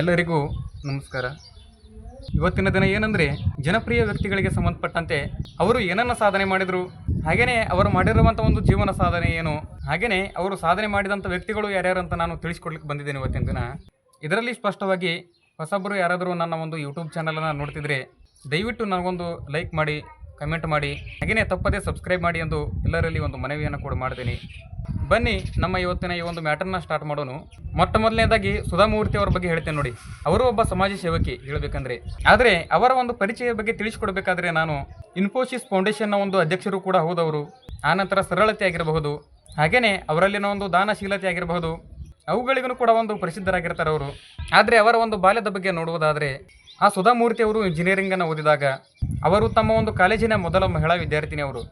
ಎಲ್ಲರಿಗೂ ನಮಸ್ಕಾರ. ಇವತ್ತಿನ ದಿನ ಏನಂದರೆ ಜನಪ್ರಿಯ ವ್ಯಕ್ತಿಗಳಿಗೆ ಸಂಬಂಧಪಟ್ಟಂತೆ ಅವರು ಏನನ್ನ ಸಾಧನೆ ಮಾಡಿದರು ಹಾಗೆಯೇ ಅವರು ಮಾಡಿರುವಂಥ ಒಂದು ಜೀವನ ಸಾಧನೆ ಏನು ಹಾಗೆಯೇ ಅವರು ಸಾಧನೆ ಮಾಡಿದಂಥ ವ್ಯಕ್ತಿಗಳು ಯಾರ್ಯಾರು ಅಂತ ನಾನು ತಿಳಿಸ್ಕೊಡ್ಲಿಕ್ಕೆ ಬಂದಿದ್ದೇನೆ ಇವತ್ತಿನ ದಿನ. ಇದರಲ್ಲಿ ಸ್ಪಷ್ಟವಾಗಿ ಹೊಸೊಬ್ಬರು ಯಾರಾದರೂ ನನ್ನ ಒಂದು ಯೂಟ್ಯೂಬ್ ಚಾನಲನ್ನು ನೋಡ್ತಿದ್ರೆ ದಯವಿಟ್ಟು ನನಗೊಂದು ಲೈಕ್ ಮಾಡಿ ಕಮೆಂಟ್ ಮಾಡಿ. ಹಾಗೆಯೇ ತಪ್ಪದೇ ಸಬ್ಸ್ಕ್ರೈಬ್ ಮಾಡಿ ಎಂದು ಎಲ್ಲರಲ್ಲಿ ಒಂದು ಮನವಿಯನ್ನು ಕೂಡ ಮಾಡ್ತೀನಿ. ಬನ್ನಿ, ನಮ್ಮ ಇವತ್ತಿನ ಈ ಒಂದು ಮ್ಯಾಟರ್ನ ಸ್ಟಾರ್ಟ್ ಮಾಡೋಣ ಮೊಟ್ಟ ಮೊದಲನೇದಾಗಿ ಸುಧಾಮೂರ್ತಿ ಅವರ ಬಗ್ಗೆ ಹೇಳ್ತೇನೆ ನೋಡಿ. ಅವರು ಒಬ್ಬ ಸಮಾಜ ಸೇವಕಿ ಹೇಳಬೇಕಂದ್ರೆ. ಆದರೆ ಅವರ ಒಂದು ಪರಿಚಯ ಬಗ್ಗೆ ತಿಳಿಸಿಕೊಡ್ಬೇಕಾದ್ರೆ ನಾನು ಇನ್ಫೋಸಿಸ್ ಫೌಂಡೇಶನ್ನ ಒಂದು ಅಧ್ಯಕ್ಷರು ಕೂಡ ಹೌದವರು. ಆನಂತರ ಸರಳತೆ ಆಗಿರಬಹುದು. ಹಾಗೆಯೇ ಅವರಲ್ಲಿನ ಒಂದು ದಾನಶೀಲತೆ ಆಗಿರಬಹುದು. ಅವುಗಳಿಗೂ ಕೂಡ ಒಂದು ಪ್ರಸಿದ್ಧರಾಗಿರ್ತಾರೆ ಅವರು ಆದರೆ ಅವರ ಒಂದು ಬಾಲ್ಯದ ಬಗ್ಗೆ ನೋಡುವುದಾದರೆ ಆ ಸುಧಾಮೂರ್ತಿ ಅವರು ಇಂಜಿನಿಯರಿಂಗನ್ನು ಓದಿದಾಗ ಅವರು ತಮ್ಮ ಒಂದು ಕಾಲೇಜಿನ ಮೊದಲ ಮಹಿಳಾ ವಿದ್ಯಾರ್ಥಿನಿಯವರು.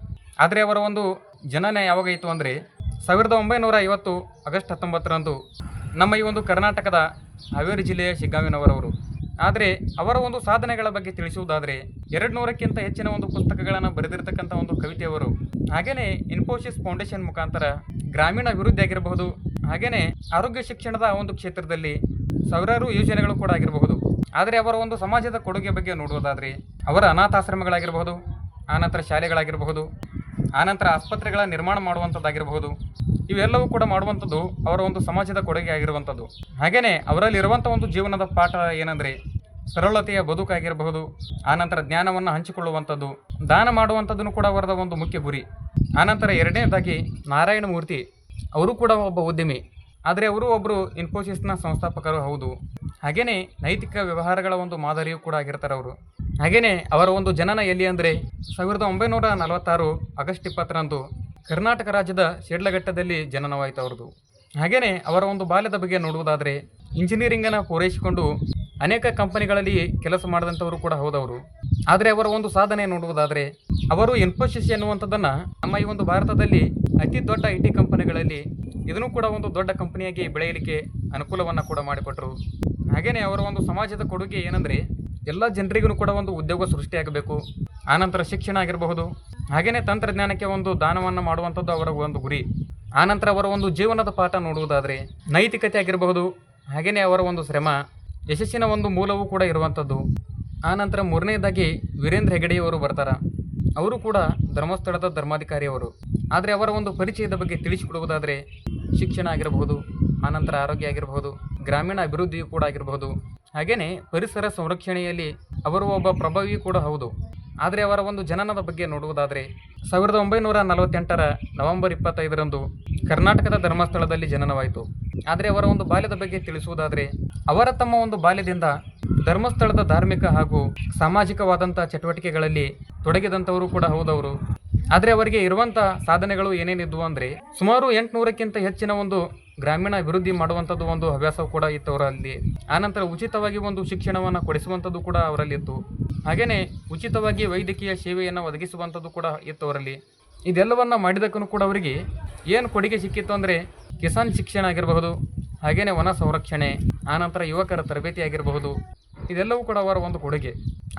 ಆದರೆ ಅವರ ಒಂದು ಜನನ ಯಾವಾಗಾಯಿತು ಅಂದರೆ ಸಾವಿರದ ಒಂಬೈನೂರ ಐವತ್ತು ಆಗಸ್ಟ್ ಹತ್ತೊಂಬತ್ತರಂದು ನಮ್ಮ ಈ ಒಂದು ಕರ್ನಾಟಕದ ಹಾವೇರಿ ಜಿಲ್ಲೆಯ ಶಿಗ್ಗಾವಿನವರವರು. ಆದರೆ ಅವರ ಒಂದು ಸಾಧನೆಗಳ ಬಗ್ಗೆ ತಿಳಿಸುವುದಾದರೆ ಎರಡು ನೂರಕ್ಕಿಂತ ಹೆಚ್ಚಿನ ಒಂದು ಪುಸ್ತಕಗಳನ್ನು ಬರೆದಿರತಕ್ಕಂಥ ಒಂದು ಕವಿತೆಯವರು ಹಾಗೆಯೇ ಇನ್ಫೋಸಿಸ್ ಫೌಂಡೇಶನ್ ಮುಖಾಂತರ ಗ್ರಾಮೀಣ ಅಭಿವೃದ್ಧಿ ಆಗಿರಬಹುದು ಹಾಗೆಯೇ ಆರೋಗ್ಯ ಶಿಕ್ಷಣದ ಒಂದು ಕ್ಷೇತ್ರದಲ್ಲಿ ಸಾವಿರಾರು ಯೋಜನೆಗಳು ಕೂಡ ಆಗಿರಬಹುದು. ಆದರೆ ಅವರ ಒಂದು ಸಮಾಜದ ಕೊಡುಗೆ ಬಗ್ಗೆ ನೋಡುವುದಾದರೆ ಅವರ ಅನಾಥಾಶ್ರಮಗಳಾಗಿರಬಹುದು, ಆನಂತರ ಶಾಲೆಗಳಾಗಿರಬಹುದು, ಆನಂತರ ಆಸ್ಪತ್ರೆಗಳ ನಿರ್ಮಾಣ ಮಾಡುವಂಥದ್ದಾಗಿರಬಹುದು. ಇವೆಲ್ಲವೂ ಕೂಡ ಮಾಡುವಂಥದ್ದು ಅವರ ಒಂದು ಸಮಾಜದ ಕೊಡುಗೆ ಆಗಿರುವಂಥದ್ದು. ಹಾಗೆಯೇ ಅವರಲ್ಲಿರುವಂಥ ಒಂದು ಜೀವನದ ಪಾಠ ಏನಂದರೆ ಸರಳತೆಯ ಬದುಕಾಗಿರಬಹುದು, ಆನಂತರ ಜ್ಞಾನವನ್ನು ಹಂಚಿಕೊಳ್ಳುವಂಥದ್ದು, ದಾನ ಮಾಡುವಂಥದ್ದನ್ನು ಕೂಡ ಅವರದ ಒಂದು ಮುಖ್ಯ ಗುರಿ. ಆನಂತರ ಎರಡನೇದಾಗಿ ನಾರಾಯಣ ಮೂರ್ತಿ, ಅವರು ಕೂಡ ಒಬ್ಬ ಉದ್ಯಮಿ. ಆದರೆ ಅವರು ಒಬ್ಬರು ಇನ್ಫೋಸಿಸ್ನ ಸಂಸ್ಥಾಪಕರು, ಹೌದು. ಹಾಗೆಯೇ ನೈತಿಕ ವ್ಯವಹಾರಗಳ ಒಂದು ಮಾದರಿಯೂ ಕೂಡ ಆಗಿರ್ತಾರೆ ಅವರು. ಹಾಗೆಯೇ ಅವರ ಒಂದು ಜನನ ಎಲ್ಲಿ ಅಂದರೆ ಸಾವಿರದ ಒಂಬೈನೂರ ನಲವತ್ತಾರು ಆಗಸ್ಟ್ ಇಪ್ಪತ್ತರಂದು ಕರ್ನಾಟಕ ರಾಜ್ಯದ ಶಿಡ್ಲಘಟ್ಟದಲ್ಲಿ ಜನನವಾಯಿತು ಅವ್ರದ್ದು. ಹಾಗೆಯೇ ಅವರ ಒಂದು ಬಾಲ್ಯದ ಬಗ್ಗೆ ನೋಡುವುದಾದರೆ ಇಂಜಿನಿಯರಿಂಗನ್ನು ಪೂರೈಸಿಕೊಂಡು ಅನೇಕ ಕಂಪನಿಗಳಲ್ಲಿ ಕೆಲಸ ಮಾಡಿದಂಥವರು ಕೂಡ ಹೌದವರು. ಆದರೆ ಅವರ ಒಂದು ಸಾಧನೆ ನೋಡುವುದಾದರೆ ಅವರು ಇನ್ಫೋಸಿಸ್ ಎನ್ನುವಂಥದ್ದನ್ನು ನಮ್ಮ ಈ ಒಂದು ಭಾರತದಲ್ಲಿ ಅತಿ ದೊಡ್ಡ ಐ ಟಿ ಕಂಪನಿಗಳಲ್ಲಿ ಇದನ್ನು ಕೂಡ ಒಂದು ದೊಡ್ಡ ಕಂಪನಿಯಾಗಿ ಬೆಳೆಯಲಿಕ್ಕೆ ಅನುಕೂಲವನ್ನು ಕೂಡ ಮಾಡಿಕೊಟ್ರು. ಹಾಗೆಯೇ ಅವರ ಒಂದು ಸಮಾಜದ ಕೊಡುಗೆ ಏನಂದರೆ ಎಲ್ಲ ಜನರಿಗೂ ಕೂಡ ಒಂದು ಉದ್ಯೋಗ ಸೃಷ್ಟಿಯಾಗಬೇಕು ಆನಂತರ ಶಿಕ್ಷಣ ಆಗಿರಬಹುದು. ಹಾಗೆಯೇ ತಂತ್ರಜ್ಞಾನಕ್ಕೆ ಒಂದು ದಾನವನ್ನು ಮಾಡುವಂಥದ್ದು ಅವರ ಒಂದು ಗುರಿ. ಆನಂತರ ಅವರ ಒಂದು ಜೀವನದ ಪಾಠ ನೋಡುವುದಾದರೆ ನೈತಿಕತೆ ಆಗಿರಬಹುದು. ಹಾಗೆಯೇ ಅವರ ಒಂದು ಶ್ರಮ, ಯಶಸ್ಸಿನ ಒಂದು ಮೂಲವೂ ಕೂಡ ಇರುವಂಥದ್ದು. ಆನಂತರ ಮೂರನೇದಾಗಿ ವೀರೇಂದ್ರ ಹೆಗಡೆಯವರು ಬರ್ತಾರೆ. ಅವರು ಕೂಡ ಧರ್ಮಸ್ಥಳದ ಧರ್ಮಾಧಿಕಾರಿಯವರು ಆದರೆ ಅವರ ಒಂದು ಪರಿಚಯದ ಬಗ್ಗೆ ತಿಳಿಸಿಕೊಡುವುದಾದರೆ ಶಿಕ್ಷಣ ಆಗಿರಬಹುದು, ಆನಂತರ ಆರೋಗ್ಯ ಆಗಿರಬಹುದು. ಗ್ರಾಮೀಣ ಅಭಿವೃದ್ಧಿಯೂ ಕೂಡ ಆಗಿರಬಹುದು. ಹಾಗೆಯೇ ಪರಿಸರ ಸಂರಕ್ಷಣೆಯಲ್ಲಿ ಅವರು ಒಬ್ಬ ಪ್ರಭಾವಿ ಕೂಡ ಹೌದು. ಆದರೆ ಅವರ ಒಂದು ಜನನದ ಬಗ್ಗೆ ನೋಡುವುದಾದರೆ, ಸಾವಿರದ ಒಂಬೈನೂರ ನಲವತ್ತೆಂಟರ ನವೆಂಬರ್ ಇಪ್ಪತ್ತೈದರಂದು ಕರ್ನಾಟಕದ ಧರ್ಮಸ್ಥಳದಲ್ಲಿ ಜನನವಾಯಿತು. ಆದರೆ ಅವರ ಒಂದು ಬಾಲ್ಯದ ಬಗ್ಗೆ ತಿಳಿಸುವುದಾದರೆ, ಅವರ ತಮ್ಮ ಒಂದು ಬಾಲ್ಯದಿಂದ ಧರ್ಮಸ್ಥಳದ ಧಾರ್ಮಿಕ ಹಾಗೂ ಸಾಮಾಜಿಕವಾದಂಥ ಚಟುವಟಿಕೆಗಳಲ್ಲಿ ತೊಡಗಿದಂಥವರು ಕೂಡ ಹೌದವರು. ಆದರೆ ಅವರಿಗೆ ಇರುವಂಥ ಸಾಧನೆಗಳು ಏನೇನಿದ್ವು ಅಂದರೆ ಸುಮಾರು ಎಂಟುನೂರಕ್ಕಿಂತ ಹೆಚ್ಚಿನ ಒಂದು ಗ್ರಾಮೀಣ ಅಭಿವೃದ್ಧಿ ಮಾಡುವಂಥದ್ದು ಒಂದು ಹವ್ಯಾಸ ಕೂಡ ಇತ್ತು ಅವರಲ್ಲಿ. ಆನಂತರ ಉಚಿತವಾಗಿ ಒಂದು ಶಿಕ್ಷಣವನ್ನು ಕೊಡಿಸುವಂಥದ್ದು ಕೂಡ ಅವರಲ್ಲಿತ್ತು. ಹಾಗೆಯೇ ಉಚಿತವಾಗಿ ವೈದ್ಯಕೀಯ ಸೇವೆಯನ್ನು ಒದಗಿಸುವಂಥದ್ದು ಕೂಡ ಇತ್ತು ಅವರಲ್ಲಿ. ಇದೆಲ್ಲವನ್ನು ಮಾಡಿದಕ್ಕೂ ಕೂಡ ಅವರಿಗೆ ಏನು ಕೊಡುಗೆ ಸಿಕ್ಕಿತ್ತು ಅಂದರೆ ಕಿಸಾನ್ ಶಿಕ್ಷಣ ಆಗಿರಬಹುದು ಹಾಗೆಯೇ ವನ ಸಂರಕ್ಷಣೆ ಆನಂತರ ಯುವಕರ ತರಬೇತಿ ಆಗಿರಬಹುದು, ಇದೆಲ್ಲವೂ ಕೂಡ ಅವರ ಒಂದು ಕೊಡುಗೆ.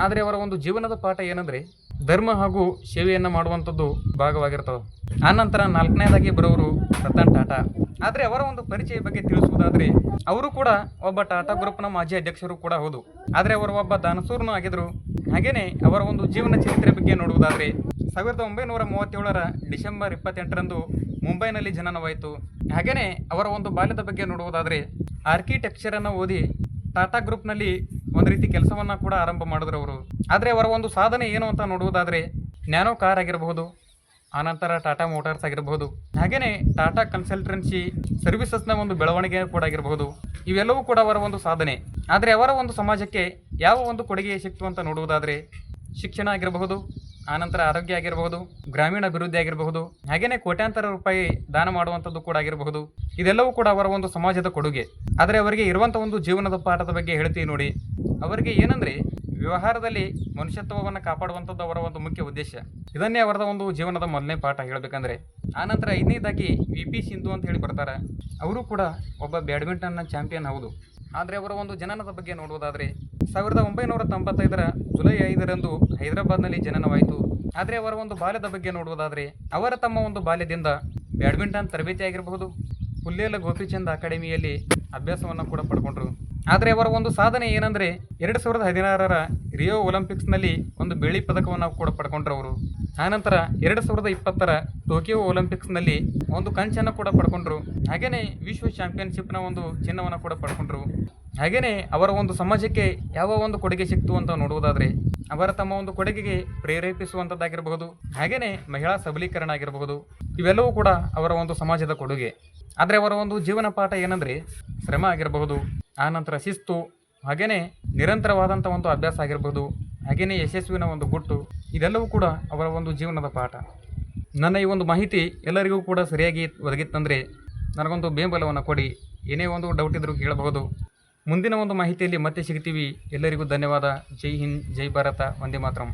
ಆದರೆ ಅವರ ಒಂದು ಜೀವನದ ಪಾಠ ಏನಂದರೆ ಧರ್ಮ ಹಾಗೂ ಸೇವೆಯನ್ನು ಮಾಡುವಂಥದ್ದು ಭಾಗವಾಗಿರ್ತವೆ. ಆನಂತರ ನಾಲ್ಕನೇದಾಗಿ ಬರೋರು ರತನ್ ಟಾಟಾ. ಆದರೆ ಅವರ ಒಂದು ಪರಿಚಯ ಬಗ್ಗೆ ತಿಳಿಸುವುದಾದರೆ, ಅವರು ಕೂಡ ಒಬ್ಬ ಟಾಟಾ ಗ್ರೂಪ್ನ ಮಾಜಿ ಅಧ್ಯಕ್ಷರು ಕೂಡ ಹೌದು. ಆದರೆ ಅವರು ಒಬ್ಬ ದಾನಸೂರ್ನೂ ಆಗಿದ್ದರು ಹಾಗೆಯೇ ಅವರ ಒಂದು ಜೀವನ ಚರಿತ್ರೆ ಬಗ್ಗೆ ನೋಡುವುದಾದರೆ, ಸಾವಿರದ ಒಂಬೈನೂರ ಮೂವತ್ತೇಳರ ಡಿಸೆಂಬರ್ ಇಪ್ಪತ್ತೆಂಟರಂದು ಮುಂಬೈನಲ್ಲಿ ಜನನವಾಯಿತು. ಹಾಗೆಯೇ ಅವರ ಒಂದು ಬಾಲ್ಯದ ಬಗ್ಗೆ ನೋಡುವುದಾದರೆ ಆರ್ಕಿಟೆಕ್ಚರನ್ನು ಓದಿ ಟಾಟಾ ಗ್ರೂಪ್ನಲ್ಲಿ ಒಂದು ರೀತಿ ಕೆಲಸವನ್ನು ಕೂಡ ಆರಂಭ ಮಾಡಿದ್ರು ಅವರು. ಆದರೆ ಅವರ ಒಂದು ಸಾಧನೆ ಏನು ಅಂತ ನೋಡುವುದಾದರೆ, ನ್ಯಾನೋ ಕಾರ್ ಆಗಿರಬಹುದು, ಆನಂತರ ಟಾಟಾ ಮೋಟಾರ್ಸ್ ಆಗಿರಬಹುದು ಹಾಗೆಯೇ ಟಾಟಾ ಕನ್ಸಲ್ಟೆನ್ಸಿ ಸರ್ವಿಸಸ್ನ ಒಂದು ಬೆಳವಣಿಗೆ ಕೂಡ ಆಗಿರಬಹುದು, ಇವೆಲ್ಲವೂ ಕೂಡ ಅವರ ಒಂದು ಸಾಧನೆ. ಆದರೆ ಅವರ ಒಂದು ಸಮಾಜಕ್ಕೆ ಯಾವ ಒಂದು ಕೊಡುಗೆ ಸಿಕ್ತು ಅಂತ ನೋಡುವುದಾದರೆ, ಶಿಕ್ಷಣ ಆಗಿರಬಹುದು, ಆನಂತರ ಆರೋಗ್ಯ ಆಗಿರಬಹುದು, ಗ್ರಾಮೀಣ ಅಭಿವೃದ್ಧಿ ಆಗಿರಬಹುದು ಹಾಗೆಯೇ ಕೋಟ್ಯಾಂತರ ರೂಪಾಯಿ ದಾನ ಮಾಡುವಂಥದ್ದು ಕೂಡ ಆಗಿರಬಹುದು, ಇದೆಲ್ಲವೂ ಕೂಡ ಅವರ ಒಂದು ಸಮಾಜದ ಕೊಡುಗೆ. ಆದರೆ ಅವರಿಗೆ ಇರುವಂಥ ಒಂದು ಜೀವನದ ಪಾಠದ ಬಗ್ಗೆ ಹೇಳ್ತೀವಿ ನೋಡಿ. ಅವರಿಗೆ ಏನಂದರೆ ವ್ಯವಹಾರದಲ್ಲಿ ಮನುಷ್ಯತ್ವವನ್ನು ಕಾಪಾಡುವಂಥದ್ದು ಅವರ ಒಂದು ಮುಖ್ಯ ಉದ್ದೇಶ. ಇದನ್ನೇ ಅವರದ ಒಂದು ಜೀವನದ ಮೊದಲನೇ ಪಾಠ ಹೇಳಬೇಕಂದ್ರೆ ಆನಂತರ ಐದನೇದಾಗಿ ವಿ ಪಿ ಸಿಂಧು ಅಂತ ಹೇಳಿ ಬರ್ತಾರೆ. ಅವರು ಕೂಡ ಒಬ್ಬ ಬ್ಯಾಡ್ಮಿಂಟನ್ನ ಚಾಂಪಿಯನ್ ಹೌದು. ಆದರೆ ಅವರ ಒಂದು ಜನನದ ಬಗ್ಗೆ ನೋಡುವುದಾದರೆ, ಸಾವಿರದ ಒಂಬೈನೂರ ತೊಂಬತ್ತೈದರ ಜುಲೈ ಐದರಂದು ಹೈದರಾಬಾದ್ನಲ್ಲಿ ಜನನವಾಯಿತು. ಆದರೆ ಅವರ ಒಂದು ಬಾಲ್ಯದ ಬಗ್ಗೆ ನೋಡುವುದಾದರೆ, ಅವರ ತಮ್ಮ ಒಂದು ಬಾಲ್ಯದಿಂದ ಬ್ಯಾಡ್ಮಿಂಟನ್ ತರಬೇತಿ ಆಗಿರಬಹುದು ಹುಲ್ಲೇಲ ಗೋಪಿಚಂದ್ ಅಕಾಡೆಮಿಯಲ್ಲಿ ಅಭ್ಯಾಸವನ್ನು ಕೂಡ ಪಡ್ಕೊಂಡ್ರು. ಆದರೆ ಅವರ ಒಂದು ಸಾಧನೆ ಏನಂದರೆ ಎರಡು ಸಾವಿರದ ಹದಿನಾರರ ರಿಯೋ ಒಲಿಂಪಿಕ್ಸ್ನಲ್ಲಿ ಒಂದು ಬೆಳ್ಳಿ ಪದಕವನ್ನು ಕೂಡ ಪಡ್ಕೊಂಡ್ರು ಅವರು ಆನಂತರ ಎರಡು ಸಾವಿರದ ಇಪ್ಪತ್ತರ ಟೋಕಿಯೋ ಒಲಿಂಪಿಕ್ಸ್ನಲ್ಲಿ ಒಂದು ಕಂಚನ್ನು ಕೂಡ ಪಡ್ಕೊಂಡ್ರು. ಹಾಗೆಯೇ ವಿಶ್ವ ಚಾಂಪಿಯನ್ಶಿಪ್ನ ಒಂದು ಚಿನ್ನವನ್ನು ಕೂಡ ಪಡ್ಕೊಂಡ್ರು. ಹಾಗೆಯೇ ಅವರ ಒಂದು ಸಮಾಜಕ್ಕೆ ಯಾವ ಒಂದು ಕೊಡುಗೆ ಸಿಕ್ತು ಅಂತ ನೋಡುವುದಾದರೆ ಅವರ ತಮ್ಮ ಒಂದು ಕೊಡುಗೆಗೆ ಪ್ರೇರೇಪಿಸುವಂಥದ್ದಾಗಿರಬಹುದು ಹಾಗೆಯೇ ಮಹಿಳಾ ಸಬಲೀಕರಣ ಆಗಿರಬಹುದು. ಇವೆಲ್ಲವೂ ಕೂಡ ಅವರ ಒಂದು ಸಮಾಜದ ಕೊಡುಗೆ. ಆದರೆ ಅವರ ಒಂದು ಜೀವನ ಪಾಠ ಏನಂದರೆ, ಶ್ರಮ ಆಗಿರಬಹುದು ಆನಂತರ ಶಿಸ್ತು ಹಾಗೆಯೇ ನಿರಂತರವಾದಂಥ ಒಂದು ಅಭ್ಯಾಸ ಆಗಿರಬಹುದು ಹಾಗೆಯೇ ಯಶಸ್ವಿನ ಒಂದು ಗುಟ್ಟು, ಇದೆಲ್ಲವೂ ಕೂಡ ಅವರ ಒಂದು ಜೀವನದ ಪಾಠ. ನನ್ನ ಈ ಒಂದು ಮಾಹಿತಿ ಎಲ್ಲರಿಗೂ ಕೂಡ ಸರಿಯಾಗಿ ಒದಗಿತ್ತಂದರೆ, ನನಗೊಂದು ಬೆಂಬಲವನ್ನು ಕೊಡಿ. ಏನೇ ಒಂದು ಡೌಟ್ ಇದ್ದರೂ ಕೇಳಬಹುದು. ಮುಂದಿನ ಒಂದು ಮಾಹಿತಿಯಲ್ಲಿ ಮತ್ತೆ ಸಿಗ್ತೀವಿ. ಎಲ್ಲರಿಗೂ ಧನ್ಯವಾದ. ಜೈ ಹಿಂದ್, ಜೈ ಭಾರತ, ವಂದೇ ಮಾತರಂ.